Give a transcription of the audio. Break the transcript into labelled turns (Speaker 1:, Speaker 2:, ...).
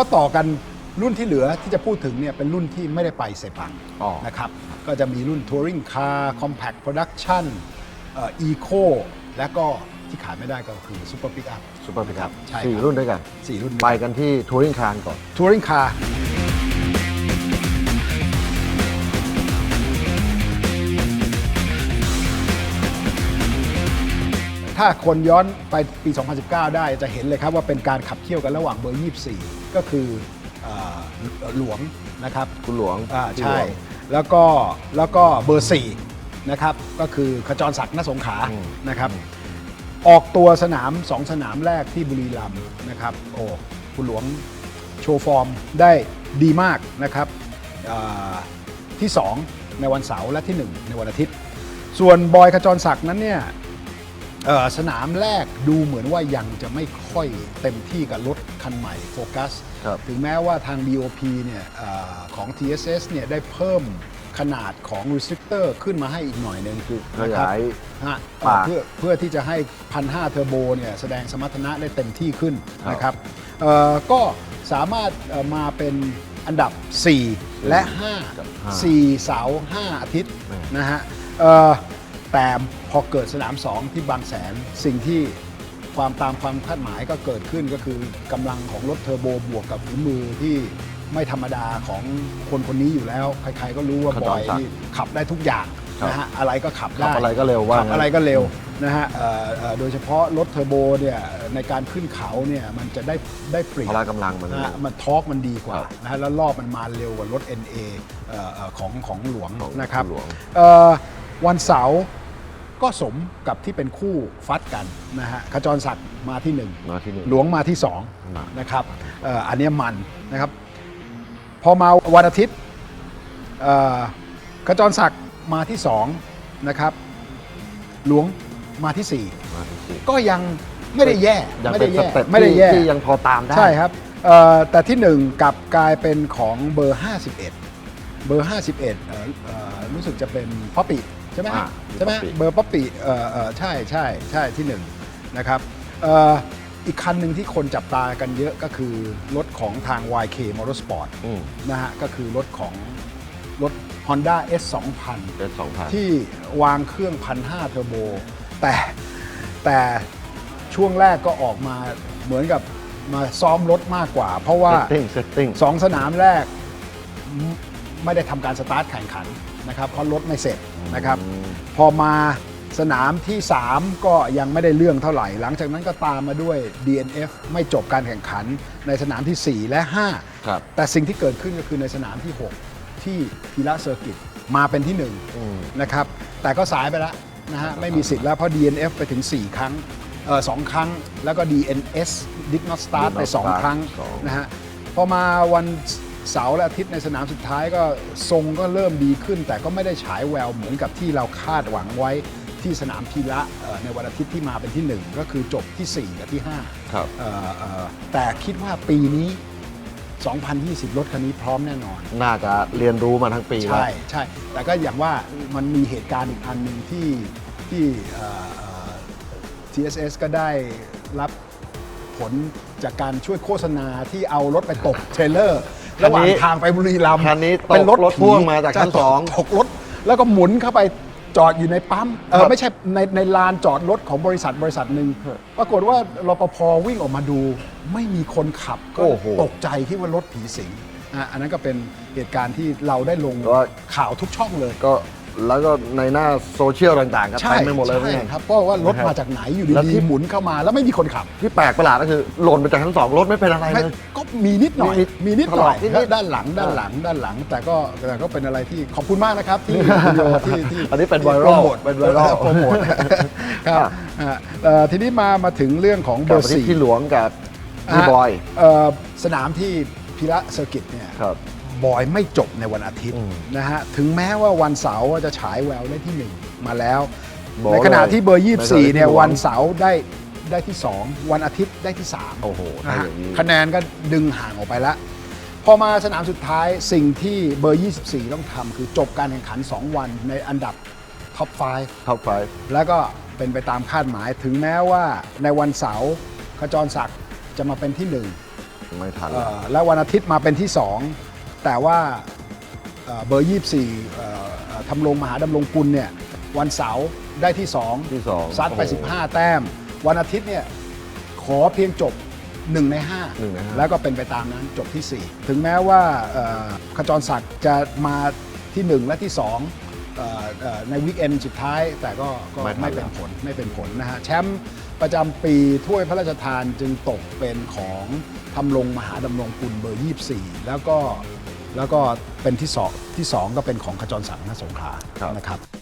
Speaker 1: ก็ต่อกันรุ่นที่เหลือที่จะพูดถึงเนี่ยเป็นรุ่นที่ไม่ได้ไปเซปัง
Speaker 2: อ๋อ
Speaker 1: นะครับ ก็จะมีรุ่น Touring Car Compact Production เอ่อ Eco และก็ที่ขาดไม่ได้ก็คือ Super Pickup
Speaker 2: ซูเปอร์พิคับ
Speaker 1: ใช่
Speaker 2: สี่
Speaker 1: ครับ
Speaker 2: รุ่นด้วยกัน
Speaker 1: สี่รุ่น
Speaker 2: ไปกันที่ทัวริงคารก่อน
Speaker 1: Touring Car ถ้าคนย้อนไปปี 2019 ได้จะเห็นเลยครับว่าเป็นการขับเคี่ยวกันระหว่างเบอร์ 24 ก็คือเอ่อหลวงนะครับ
Speaker 2: คุณหลวง
Speaker 1: อ่า
Speaker 2: คุณห
Speaker 1: ใช่
Speaker 2: ลวง
Speaker 1: แล้วก็แล้วก็เบอร์4นะครับก็คือขจรศักดิ์นสงขลา
Speaker 2: อืม
Speaker 1: นะครับออกตัวสนาม2สนามแรกที่บุรีรัมย์นะครับโอ้คุณหลวงโชว์ฟอร์มได้ดีมากนะครับอ่าที่ 2 ในวันเสาร์และที่ 1 ในวันอาทิตย์ ส่วนบอยขจรศักดิ์นั้นเนี่ยเอ่อ สนามแรกดูเหมือนว่ายังจะไม่ค่อยเต็มที่กับรถคันใหม่โฟกัส
Speaker 2: ครับ
Speaker 1: ถึงแม้ว่าทาง BOP เนี่ยเออของ TSS เนี่ยได้เพิ่มขนาดของ restrictor ขึ้นมาให้อีกหน่อยหนึง
Speaker 2: คือ
Speaker 1: นะ
Speaker 2: ข
Speaker 1: ครับ
Speaker 2: ยาย
Speaker 1: ฮะ
Speaker 2: ปาก
Speaker 1: เพื่อเพื่อที่จะให้ 1,500 เทอร์โบเนี่ยแสดงสมรรถนะได้เต็มที่ขึ้น
Speaker 2: ครับ
Speaker 1: นะครับเอ่อก็สามารถเอ่อมาเป็นอันดับ 4 และ
Speaker 2: กับ
Speaker 1: 5
Speaker 2: ห้า
Speaker 1: 4เสาร์5อาทิตย์
Speaker 2: อืม
Speaker 1: นะฮะเอ่อ แต่พอเกิดสนาม2ที่บางแสนสิ่งที่ความตามความคาดหมายก็เกิดขึ้นก็คือกำลังของรถเทอร์โบบวกกับฝีมือที่ไม่ธรรมดาของคนคนนี้อยู่แล้ว ใครๆก็รู้ว่า
Speaker 2: ข
Speaker 1: บ
Speaker 2: จ
Speaker 1: อ
Speaker 2: ร
Speaker 1: ย
Speaker 2: ศักดิ์
Speaker 1: นี่ขับได้ทุกอย่าง
Speaker 2: ครับ
Speaker 1: นะฮะอะไรก็ขับ
Speaker 2: ขั
Speaker 1: ได้
Speaker 2: บอะไรก็เร็วว่า
Speaker 1: ขับ
Speaker 2: งั้น
Speaker 1: อะไรก็เร็วนะฮะเอ่อเอ่อโดยเฉพาะรถเทอร์โบเนี่ยในการขึ้นเขาเนี่ยมันจะได้ได้เปรีย
Speaker 2: พ
Speaker 1: บ
Speaker 2: ละกำลังมัน
Speaker 1: นะฮะมันทอร์กมันดีกว่า
Speaker 2: ครับ
Speaker 1: นะฮะแล้วรอบมันมาเร็วกว่ารถ NA เอ่อเอ่อของของหลวง
Speaker 2: ของ
Speaker 1: นะครับ
Speaker 2: หลวง
Speaker 1: เอ่อวันเสาร์ ก็สมกับที่เป็นคู่ฟัดกันนะฮะขจรศักดิ์มาที่หนึ่ง
Speaker 2: มาที่นี่
Speaker 1: หลวงมาที่
Speaker 2: มา
Speaker 1: 2นะครับเอ่ออันเนี้ยมันนะครับ พอมาวันอาทิตย์เอ่อขจรศักดิ์มาที่2นะครับหลวงมาที่
Speaker 2: มาที่สี่
Speaker 1: 4ก็ยังไม่ได้แย่
Speaker 2: ยัง
Speaker 1: ไม่
Speaker 2: เป็
Speaker 1: ได้
Speaker 2: นส
Speaker 1: แย่
Speaker 2: เต็ป
Speaker 1: ไม่ได้
Speaker 2: ที่
Speaker 1: แย่
Speaker 2: ที่ยังพอตามได้
Speaker 1: ใช่ครับเอ่อแต่ที่1กลับกลายเป็นของเบอร์ 51 เบอร์ 51เอ่อเอ่อรู้สึกจะเป็นป๊อปปี้ใช่ไหม
Speaker 2: อ่า
Speaker 1: ใช่ไหม
Speaker 2: ป๊อปปี้
Speaker 1: เบอร์ป๊อปปี้เอ่อเอ่อใช่ใช่ใช่ที่หนึ่งนะครับเอ่ออีกคันหนึ่งที่คนจับตากันเยอะก็คือ รถของทาง YK Motorsport
Speaker 2: อืม
Speaker 1: นะฮะก็คือรถของรถ Honda S 2000
Speaker 2: เป็นสองพัน
Speaker 1: ที่วางเครื่อง1,500เทอร์โบ แต่แต่ช่วงแรกก็ออกมาเหมือนกับมาซ้อมรถมากกว่า เพราะว่า
Speaker 2: เซตติ้งเซตติ้ง
Speaker 1: สองสนามแรกไม่ไม่ได้ทำการสตาร์ทแข่งขัน นะครับเพราะรถไม่เสร็จนะครับ
Speaker 2: อืม
Speaker 1: พอมาสนามที่ 3 ก็ยังไม่ได้เรื่องเท่าไหร่ หลังจากนั้นก็ตามมาด้วย DNF ไม่จบการแข่งขันในสนามทีสี่4 และ5
Speaker 2: ครับ
Speaker 1: แต่สิ่งที่เกิดขึ้นก็คือในสนามที่ 6 ที่พีระเซอร์กิตมาเป็นที่
Speaker 2: อืม
Speaker 1: 1 นะครับ แต่ก็สายไปแล้วนะฮะไม่มีสิทธิ์แล้วเพราะ DNF ไปถึง 4 ครั้งเออสองครั้ง แล้วก็ DNS Did not start
Speaker 2: Did not
Speaker 1: ไป2
Speaker 2: start
Speaker 1: ครั้ง
Speaker 2: สอง
Speaker 1: นะฮะพอมาวัน เสาร์และอาทิตย์ในสนามสุดท้ายก็ทรงก็เริ่มดีขึ้น แต่ก็ไม่ได้ฉายแววเหมือนกับที่เราคาดหวังไว้ที่สนามพีระเอ่อในวันอาทิตย์ที่มาเป็นที่ 1 ก็คือจบที่ 4 กับที่ 5
Speaker 2: ครับ
Speaker 1: เอ่อเอ่อแต่คิดว่าปีนี้ 2020 รถคันนี้พร้อมแน่นอน
Speaker 2: น่าจะเรียนรู้มาทั้งปีแล้ว
Speaker 1: ใช่ใช่แต่ก็อย่างว่ามันมีเหตุการณ์อีกอันหนึ่งที่ที่เอ่อเอ่อ TSS ก็ได้รับผลจากการช่วยโฆษณาที่เอารถไปตกเทรลเลอร์
Speaker 2: คันนี้
Speaker 1: ระหว่างทางไปบุรีรัมย์
Speaker 2: คันนี้ตก
Speaker 1: เป็นรถ
Speaker 2: รถ
Speaker 1: ผี
Speaker 2: พ่วงมาจากชั้น
Speaker 1: จะต
Speaker 2: สอง
Speaker 1: ตกรถ แล้วก็หมุนเข้าไปจอดอยู่ในปั๊มเอ
Speaker 2: ครั
Speaker 1: อบไม่ใช่ในในลานจอดรถของบริษัทบริษัทหนึ่ง
Speaker 2: ครับ
Speaker 1: ปรากฏว่ารปภวิ่งออกมาดู ไม่มีคนขับก็
Speaker 2: โอ้โห
Speaker 1: ตกใจคิดว่ารถผีสิงอะอันนั้นก็เป็นเหตุการณ์ที่เราได้ลง
Speaker 2: ว่า
Speaker 1: ข่าวทุกช่องเลย
Speaker 2: ก็ แล้วก็ในหน้าโซเชียลต่างๆก็เต็มไปหมดเลย
Speaker 1: ใช่
Speaker 2: เนี่ย
Speaker 1: ครับเพราะว่ารถ
Speaker 2: นะครับ
Speaker 1: มาจากไหนอยู่
Speaker 2: แล้วที่
Speaker 1: ดีๆหมุนเข้ามาแล้วไม่มีคนขับ
Speaker 2: ที่แปลกประหลาดก็คือหล่นไปจากชั้นสองรถไม่เป็นอะไร
Speaker 1: ไม่
Speaker 2: เลย
Speaker 1: ก็มีนิดหน่อย
Speaker 2: มี
Speaker 1: มีนิดหน่อย
Speaker 2: ถลอกนิดๆ
Speaker 1: ด้านหลังด้านหลังด้านหลัง แต่ก็แต่ก็เป็นอะไรที่ขอบคุณมากนะครับที่คุณโยที่ที่
Speaker 2: อันนี้เป็น
Speaker 1: ที่
Speaker 2: viral
Speaker 1: โปรโมท
Speaker 2: เป็น viral
Speaker 1: โปรโมทครับอะเอ่อทีนี้มามาถึงเรื่องของเบ
Speaker 2: กั
Speaker 1: อบร์
Speaker 2: ที่
Speaker 1: สี่
Speaker 2: พี่หลวงกับพี่บอย
Speaker 1: เอ่อสนามที่พิระเซอร์กิตเนี่ย
Speaker 2: ครับ
Speaker 1: บอยไม่จบในวันอาทิตย์
Speaker 2: อืม
Speaker 1: นะฮะถึงแม้ว่าวันเสาร์จะฉายแววได้ที่หนึ่งมาแล้ว
Speaker 2: บอก
Speaker 1: ในขณะที่เบอร์
Speaker 2: เลย
Speaker 1: 24เนี่ย
Speaker 2: ในขณะที่
Speaker 1: วันเสาร์ได้ได้ที่ 2 วันอาทิตย์ได้ที่3
Speaker 2: โอ้โห
Speaker 1: นะ
Speaker 2: ถ้า
Speaker 1: ฮะ
Speaker 2: อย่างนี้
Speaker 1: คะแนนก็ดึงห่างออกไปแล้ว พอมาสนามสุดท้ายสิ่งที่เบอร์ 24 ต้องทำคือจบการแข่งขัน 2 วันในอันดับท็อป
Speaker 2: ท็อปไฟ
Speaker 1: 5แล้วก็เป็นไปตามคาดหมายถึงแม้ว่าในวันเสาร์ขจรศักดิ์จะมาเป็นที่ 1
Speaker 2: ไม่ทัน
Speaker 1: เอ่อแล้ววันอาทิตย์มาเป็นที่ 2 แต่ว่าเอ่อเบอร์ 24เอ่อเอ่อทำรงมหาดำรงกุลเนี่ยวันเสาร์ได้ที่ 2
Speaker 2: ที่สอง
Speaker 1: ซัดไป
Speaker 2: โอ้โห
Speaker 1: 15 แต้ม วันอาทิตย์เนี่ยขอเพียงจบ 1 ใน
Speaker 2: หนึ่งในห้า
Speaker 1: 5 แล้วก็เป็นไปตามนั้นจบที่ 4 ถึงแม้ว่าเอ่อขจรศักดิ์จะมาที่ 1 และที่2เอ่อเอ่อในวีคเอนด์สุดท้าย แต่ก็ก็ไม่เป็นผลไม่เป็นผลนะฮะ แชมป์ประจำปีถ้วยพระราชทานจึงตกเป็นของทำรงมหาดำรงกุลเบอร์ 24 แล้วก็ แล้วก็เป็นที่สองที่สองก็เป็นของขจรศักดิ์นสงขลานะครับ